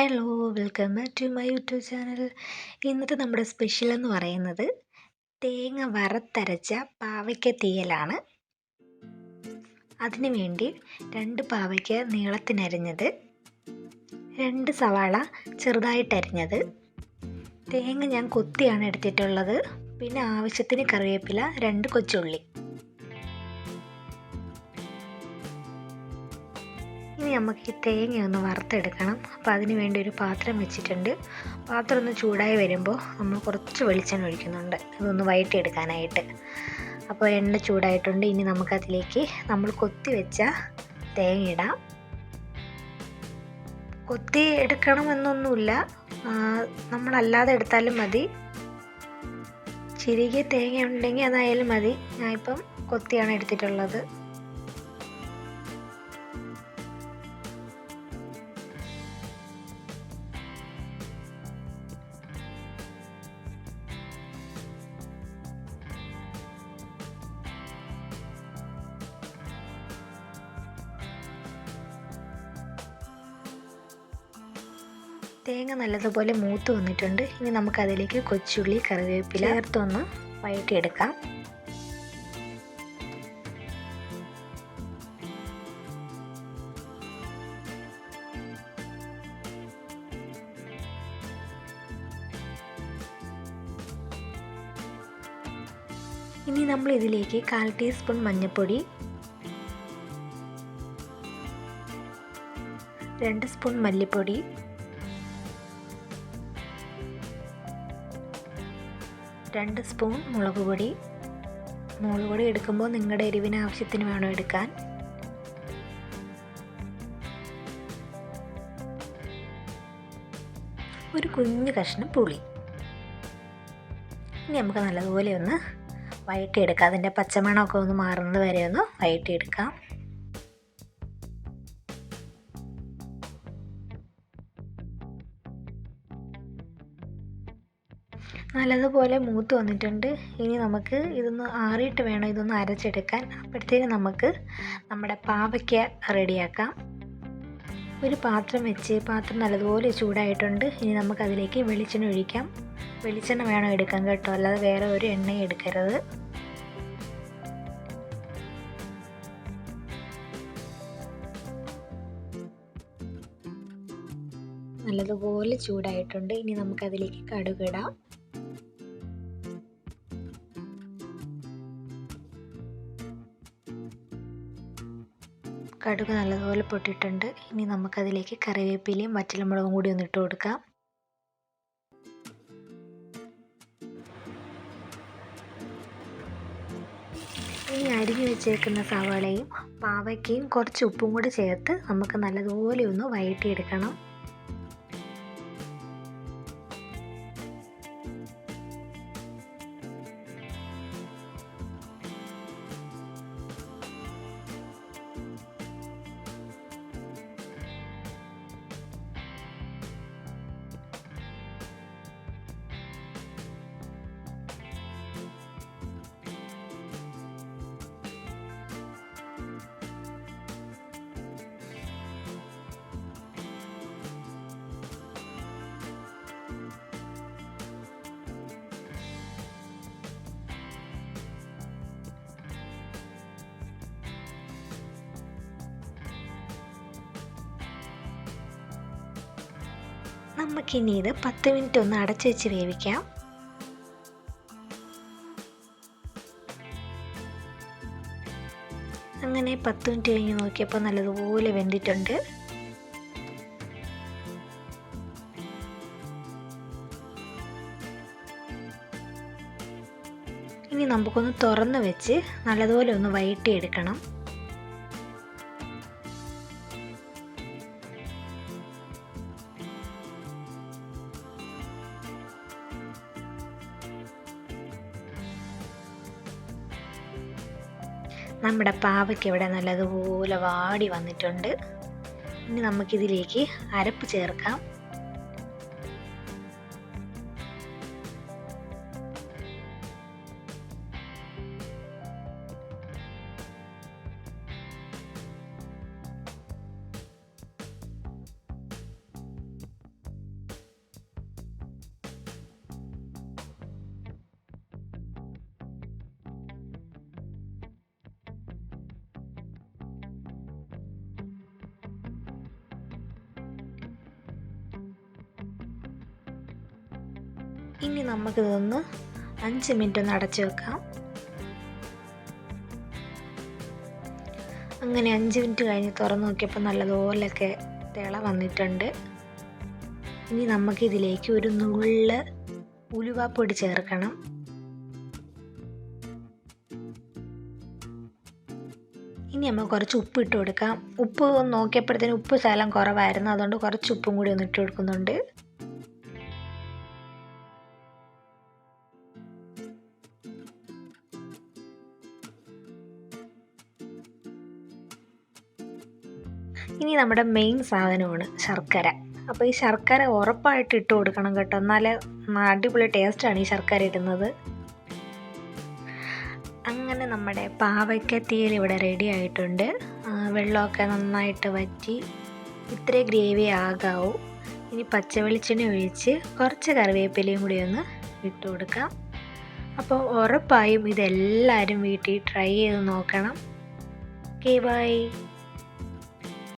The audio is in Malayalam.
Hello welcome back to my YouTube channel ഇന്നത്തെ നമ്മുടെ സ്പെഷ്യൽ എന്ന് പറയുന്നത് തേങ്ങ വറുത്തരച്ച പാവയ്ക്ക തീയലാണ്. അതിനു വേണ്ടി രണ്ട് പാവയ്ക്ക നീളത്തിനരിഞ്ഞത് രണ്ട് സവാള ചെറുതായിട്ടരിഞ്ഞത് തേങ്ങ ഞാൻ കൊത്തിയാണ് എടുത്തിട്ടുള്ളത്. പിന്നെ ആവശ്യത്തിന് കറിവേപ്പില രണ്ട് കൊച്ചുള്ളി. ഇനി നമുക്ക് ഈ തേങ്ങ ഒന്ന് വറുത്തെടുക്കണം. അപ്പോൾ അതിന് വേണ്ടി ഒരു പാത്രം വെച്ചിട്ടുണ്ട്. പാത്രം ഒന്ന് ചൂടായി വരുമ്പോൾ നമ്മൾ കുറച്ച് വെളിച്ചെണ്ണ ഒഴിക്കുന്നുണ്ട്. അതൊന്ന് വയറ്റിയെടുക്കാനായിട്ട്. അപ്പോൾ എണ്ണ ചൂടായിട്ടുണ്ട്. ഇനി നമുക്കതിലേക്ക് നമ്മൾ കൊത്തി വെച്ച തേങ്ങ ഇടാം കൊത്തി എടുക്കണമെന്നൊന്നുമില്ല. നമ്മളല്ലാതെ എടുത്താലും മതി. ചിരികെ തേങ്ങ ഉണ്ടെങ്കിൽ അതായാലും മതി. ഞാനിപ്പം കൊത്തിയാണ് എടുത്തിട്ടുള്ളത്. തേങ്ങ നല്ലതുപോലെ മൂത്ത് വന്നിട്ടുണ്ട്. ഇനി നമുക്കതിലേക്ക് കൊച്ചുള്ളി കറിവേപ്പില ചേർത്തൊന്ന് വഴറ്റിയെടുക്കാം. ഇനി നമ്മൾ ഇതിലേക്ക് കാൽ ടീസ്പൂൺ മഞ്ഞൾപ്പൊടി രണ്ട് സ്പൂൺ മല്ലിപ്പൊടി രണ്ട് സ്പൂൺ മുളക് പൊടി. മുളക് പൊടി എടുക്കുമ്പോൾ നിങ്ങളുടെ എരിവിന് ആവശ്യത്തിന് വേണം എടുക്കാൻ? ഒരു കുഞ്ഞു കഷ്ണം പുളി. ഇനി നമുക്ക് നല്ലതുപോലെ ഒന്ന് വഴറ്റിയെടുക്കാം. അതിന്റെ പച്ചമണമൊക്കെ ഒന്ന് മാറുന്നത് വരെ ഒന്ന് വഴറ്റിയെടുക്കാം. നല്ലതുപോലെ മൂത്ത് വന്നിട്ടുണ്ട്. ഇനി നമുക്ക് ഇതൊന്ന് ആറിയിട്ട് വേണം ഇതൊന്ന് അരച്ചെടുക്കാൻ. അപ്പോഴത്തേക്കും നമുക്ക് നമ്മുടെ പാവയ്ക്ക റെഡിയാക്കാം. ഒരു പാത്രം വെച്ച് പാത്രം നല്ലതുപോലെ ചൂടായിട്ടുണ്ട്. ഇനി നമുക്കതിലേക്ക് വെളിച്ചെണ്ണ ഒഴിക്കാം. വെളിച്ചെണ്ണ വേണം എടുക്കാൻ കേട്ടോ. അല്ലാതെ വേറെ ഒരു എണ്ണയും എടുക്കരുത്. നല്ലതുപോലെ ചൂടായിട്ടുണ്ട്. ഇനി നമുക്കതിലേക്ക് കടുകിടാം കടുക് നല്ലതുപോലെ പൊട്ടിയിട്ടുണ്ട്. ഇനി നമുക്കതിലേക്ക് കറിവേപ്പിലയും വറ്റൽമുളകും കൂടി ഒന്ന് ഇട്ട് കൊടുക്കാം. ഇനി അരിഞ്ഞു വെച്ചേക്കുന്ന സവാളയും പാവയ്ക്കയും കുറച്ച് ഉപ്പും കൂടി ചേർത്ത് നമുക്ക് നല്ലതുപോലെ ഒന്ന് വഴറ്റിയെടുക്കണം നമുക്കിനി ഇത് പത്ത് മിനിറ്റ് ഒന്ന് അടച്ചു വെച്ച് വേവിക്കാം. അങ്ങനെ പത്ത് മിനിറ്റ് കഴിഞ്ഞ് നോക്കിയപ്പോൾ നല്ലതുപോലെ വെന്തിട്ടുണ്ട്. ഇനി നമുക്കൊന്ന് തുറന്ന് വെച്ച് നല്ലതുപോലെ ഒന്ന് വഴറ്റിയെടുക്കണം. നമ്മുടെ പാവയ്ക്ക് ഇവിടെ നല്ലതുപോലെ വാടി വന്നിട്ടുണ്ട്. ഇനി നമുക്കിതിലേക്ക് അരപ്പ് ചേർക്കാം. ഇനി നമുക്കിതൊന്ന് അഞ്ച് മിനിറ്റ് ഒന്ന് അടച്ചു വെക്കാം. അങ്ങനെ അഞ്ച് മിനിറ്റ് കഴിഞ്ഞ് തുറന്നു നോക്കിയപ്പോൾ നല്ലതുപോലൊക്കെ തിള വന്നിട്ടുണ്ട്. ഇനി നമുക്കിതിലേക്ക് ഒരു നുള്ള് ഉലുവാപ്പൊടി ചേർക്കണം. ഇനി നമ്മൾ കുറച്ച് ഉപ്പ് ഇട്ട് കൊടുക്കാം. ഉപ്പ് നോക്കിയപ്പോഴത്തേന് ഉപ്പ് ശകലം കുറവായിരുന്നു. അതുകൊണ്ട് കുറച്ച് ഉപ്പും കൂടി ഒന്ന് ഇട്ട് കൊടുക്കുന്നുണ്ട്. ഇനി നമ്മുടെ മെയിൻ സാധനമാണ് ശർക്കര. അപ്പോൾ ഈ ശർക്കര ഉറപ്പായിട്ട് ഇട്ട് കൊടുക്കണം കേട്ടോ. എന്നാലേ അടിപൊളി ടേസ്റ്റാണ് ഈ ശർക്കര ഇടുന്നത്. അങ്ങനെ നമ്മുടെ പാവയ്ക്കത്തിയിൽ ഇവിടെ റെഡി ആയിട്ടുണ്ട്. വെള്ളമൊക്കെ നന്നായിട്ട് വറ്റി ഇത്രേ ഗ്രേവി ആകാവൂ. ഇനി പച്ച വെളിച്ചെണ്ണ ഒഴിച്ച് കുറച്ച് കറിവേപ്പിലയും കൂടി ഒന്ന് ഇട്ട് കൊടുക്കാം. അപ്പോൾ ഉറപ്പായും ഇതെല്ലാവരും വീട്ടിൽ ട്രൈ ചെയ്ത് നോക്കണം. Okay bye